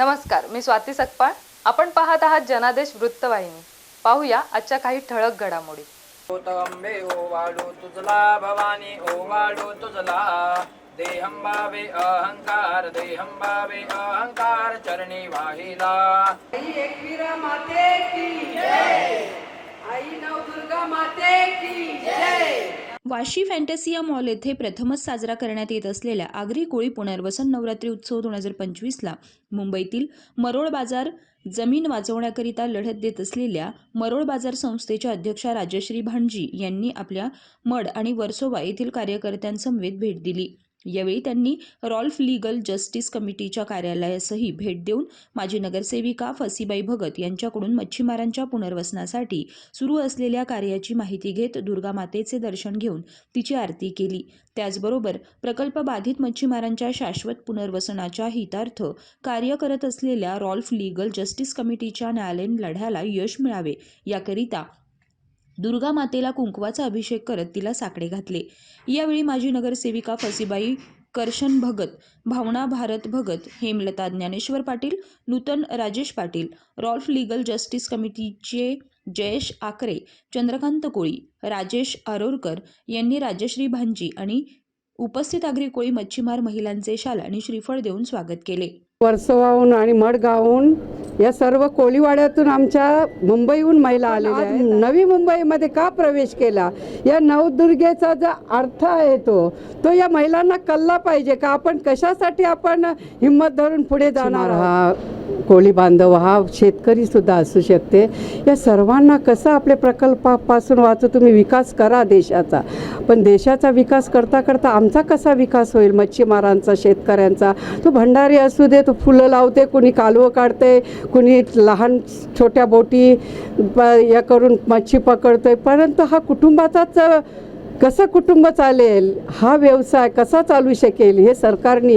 नमस्कार मी स्वाती सकपाळ. आपण पाहत आहात जनादेश वृत्तवाहिनी. पाहूया आजच्या काही ठळक घडामोडी. ओ तुझला भवानी ओ तुझला. देहं भावे अहंकार देहं भावे अहंकार चरणी वाहिला. आई एकवीरा माते की जय. आई नवदुर्गा माते की जय. वाशी फॅन्टसिया मॉल येथे प्रथमच साजरा करण्यात येत असलेल्या आगरी कोळी पुनर्वसन नवरात्री उत्सव दोन हजार पंचवीसला मुंबईतील मरोळ बाजार जमीन वाचवण्याकरिता लढत देत असलेल्या मरोळ बाजार संस्थेच्या अध्यक्षा राजश्री भांडजी यांनी आपल्या मड आणि वर्सोवा येथील कार्यकर्त्यांसमवेत भेट दिली. यावेळी त्यांनी रॉल्फ लीगल जस्टिस कमिटीच्या कार्यालयासही भेट देऊन माजी नगरसेविका फसीबाई भगत यांच्याकडून मच्छीमारांच्या पुनर्वसनासाठी सुरू असलेल्या कार्याची माहिती घेत दुर्गा मातेचे दर्शन घेऊन तिची आरती केली. त्याचबरोबर प्रकल्प बाधित मच्छीमारांच्या शाश्वत पुनर्वसनाच्या हितार्थ कार्य करत असलेल्या रॉल्फ लीगल जस्टिस कमिटीच्या न्यायालयीन लढ्याला यश मिळावे याकरिता दुर्गा मातेला कुंकवाचा अभिषेक करत तिला साकडे घातले. यावेळी माजी नगरसेविका Fasibai Karshan Bhagat Bhavna Bharat Bhagat Hemlata Dnyaneshwar Patil Nutan Rajesh Patil Rolf legal justice कमिटीचे जयेश आकरे चंद्रकांत कोळी राजेश आरोरकर यांनी राजश्री भांजी आणि उपस्थित आगरी कोळी मच्छीमार महिलांचे शाल आणि श्रीफळ देऊन स्वागत केले. वर्सोवाहून आणि मडगावहून या सर्व कोळीवाड्यातून आमच्या मुंबईहून महिला आलेल्या आहेत. नवी मुंबईमध्ये का प्रवेश केला? या नवदुर्गेचा जो अर्थ आहे तो तो या महिलांना कळला पाहिजे का? आपण कशासाठी आपण हिंमत धरून पुढे जाणार हा कोळी बांधव हा शेतकरी सुद्धा असू शकते. या सर्वांना कसं आपल्या प्रकल्पापासून वाचू? तुम्ही विकास करा देशाचा. पण देशाचा विकास करता करता आमचा कसा विकास होईल? मच्छीमारांचा शेतकऱ्यांचा? तो भंडारी असू दे तो फुलं लावते कुणी कालवं काढते कुणी लहान छोट्या बोटी प- या करून मच्छी पकडतोय. परंतु हा कुटुंबाचाच कसं कुटुंब चालेल हा व्यवसाय कसा चालू शकेल हे सरकारने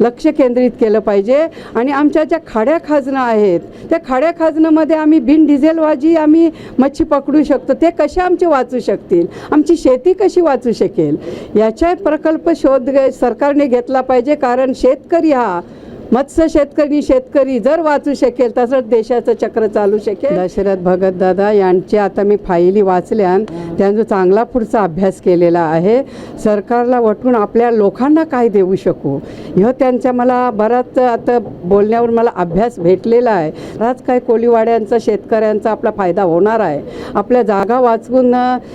लक्ष केंद्रित केलं पाहिजे. आणि आमच्या ज्या खाड्या खाजनं आहेत त्या खाड्या खाजनामध्ये आम्ही बिन डिझेलवाजी आम्ही मच्छी पकडू शकतो ते कसे आमचे वाचू शकतील? आमची शेती कशी वाचू शकेल? याचा प्रकल्प शोध घे- सरकारने घेतला पाहिजे कारण शेतकरी हा मत्स्य शेतकरी शेतकरी जर वाचू शकेल तसंच देशाचं चक्र चालू शकेल. दशरथ भगत दादा यांचे आता मी फाईली वाचल्यान त्यांचा चांगला पुढचा अभ्यास केलेला आहे. सरकारला वटून आपल्या लोकांना काय देऊ शकू? ह्यो त्यांच्या मला बराच आता बोलण्यावर मला अभ्यास भेटलेला आहे. बराच काय कोळीवाड्यांचा शेतकऱ्यांचा आपला फायदा होणार आहे? आपल्या जागा वाचवून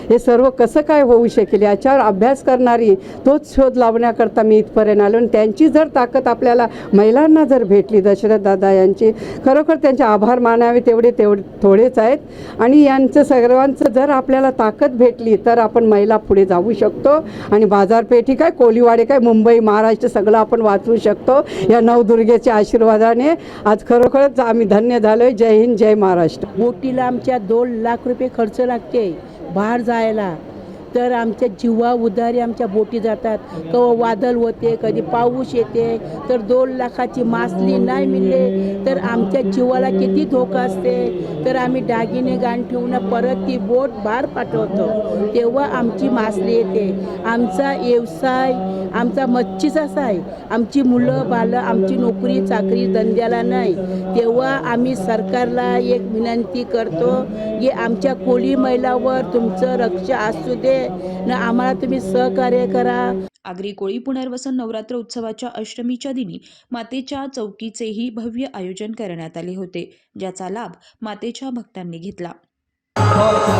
हे सर्व कसं काय होऊ शकेल? याच्यावर अभ्यास करणारी तोच शोध लावण्याकरता मी इथपर्यंत आलो आणि त्यांची जर ताकद आपल्याला महिला महिलांना जर भेटली दशरथ दादा यांची खरोखर त्यांचे आभार मानावे तेवढे तेवढे थोडेच आहेत. आणि यांचं सर्वांचं जर आपल्याला ताकद भेटली तर आपण महिला पुढे जाऊ शकतो. आणि बाजारपेठी काय कोलीवाडे काय मुंबई महाराष्ट्र सगळं आपण वाचवू शकतो. या नवदुर्गेच्या आशीर्वादाने आज खरोखरच आम्ही धन्य झालो आहे जय हिंद जय महाराष्ट्र. बोटीला आमच्या दोन लाख रुपये खर्च लागते बाहेर जायला. तर आमच्या जीवा उधारी आमच्या बोटी जातात. कवा वादळ होते कधी पाऊस येते तर दोन लाखाची मासली नाही मिळले तर आमच्या जीवाला किती धोका असते. तर आम्ही दागिने गाण ठेवून परत ती बोट बाहेर पाठवतो. तेव्हा आमची मासली येते. आमचा व्यवसाय आमचा मच्छीचाच आहे आमची मुलं बालं आमची नोकरी चाकरी धंद्याला नाही. तेव्हा आम्ही सरकारला एक विनंती करतो की आमच्या कोळी महिलावर तुमचं रक्ष असू दे. आम्हाला तुम्ही सहकार्य करा. आगरी कोळी पुनर्वसन नवरात्र उत्सवाच्या अष्टमीच्या दिनी मातेच्या चौकीचेही भव्य आयोजन करण्यात आले होते ज्याचा लाभ मातेच्या भक्तांनी घेतला. Oh,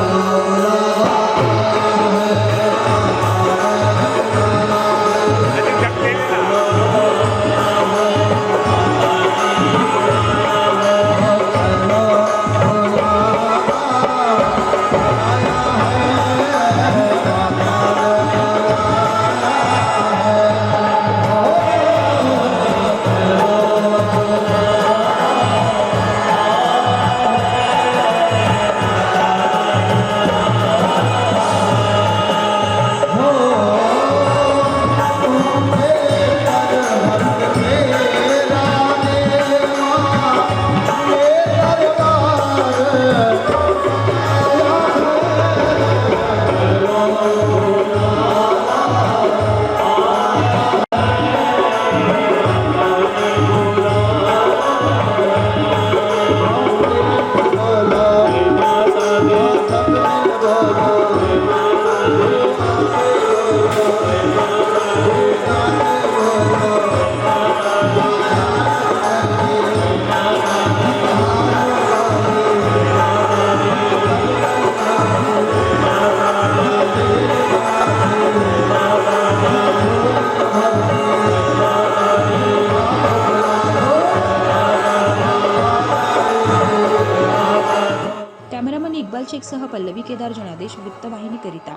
शेखसह पल्लवी केदार जनादेश वृत्तवाहिनीकरिता